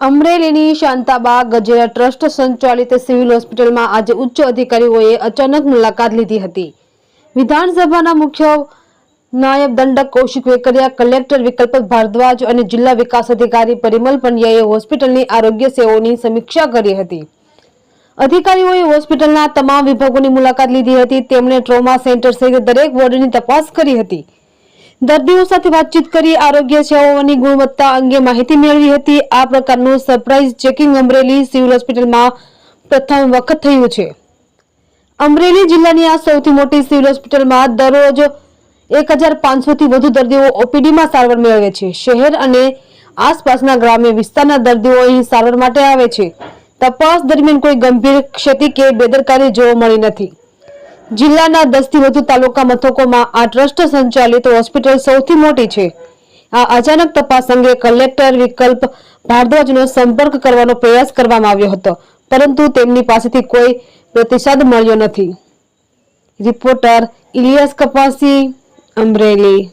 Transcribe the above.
અમરેલીની Shantaba Gajera trust સંચાલિત civil હોસ્પિટલમાં આજે ઉચ્ચ અધિકારીઓએ અચાનક મુલાકાત લીધી હતી. વિધાનસભાના મુખ્ય નાયબ દંડક કૌશિક વેકરિયા, કલેક્ટર વિકલ્પ ભારદ્વાજ અને જિલ્લા વિકાસ અધિકારી પરિમલ પંડ્યાએ હોસ્પિટલની આરોગ્ય સેવાઓની સમીક્ષા કરી હતી. અધિકારીઓએ હોસ્પિટલના તમામ વિભાગોની મુલાકાત લીધી હતી. તેમણે ટ્રોમા સેન્ટર સહિત દરેક વોર્ડની તપાસ કરી હતી. દર્દીઓ સાથે વાતચીત કરી આરોગ્ય સેવાઓની ગુણવત્તા અંગે માહિતી મેળવી હતી. આ પ્રકારનું સરપ્રાઇઝ ચેકિંગ અમરેલી સિવિલ હોસ્પિટલમાં પ્રથમ વખત થયું છે. અમરેલી જિલ્લાની આ સૌથી મોટી સિવિલ હોસ્પિટલમાં દરરોજ એક હજાર પાંચસોથી વધુ દર્દીઓ ઓપીડીમાં સારવાર મેળવે છે. શહેર અને આસપાસના ગ્રામ્ય વિસ્તારના દર્દીઓ અહીં સારવાર માટે આવે છે. તપાસ દરમિયાન કોઈ ગંભીર ક્ષતિ કે બેદરકારી જોવા મળી નથી. જિલ્લાના દસથી વધુ તાલુકા મથકોમાં આ ટ્રસ્ટ સંચાલિત હોસ્પિટલ સૌથી મોટી છે. આ અચાનક તપાસ અંગે કલેક્ટર વિકલ્પ ભારદ્વાજનો સંપર્ક કરવાનો પ્રયાસ કરવામાં આવ્યો હતો, પરંતુ તેમની પાસેથી કોઈ પ્રતિસાદ મળ્યો નથી. રિપોર્ટર ઇલિયાસ કપાસી, અમરેલી.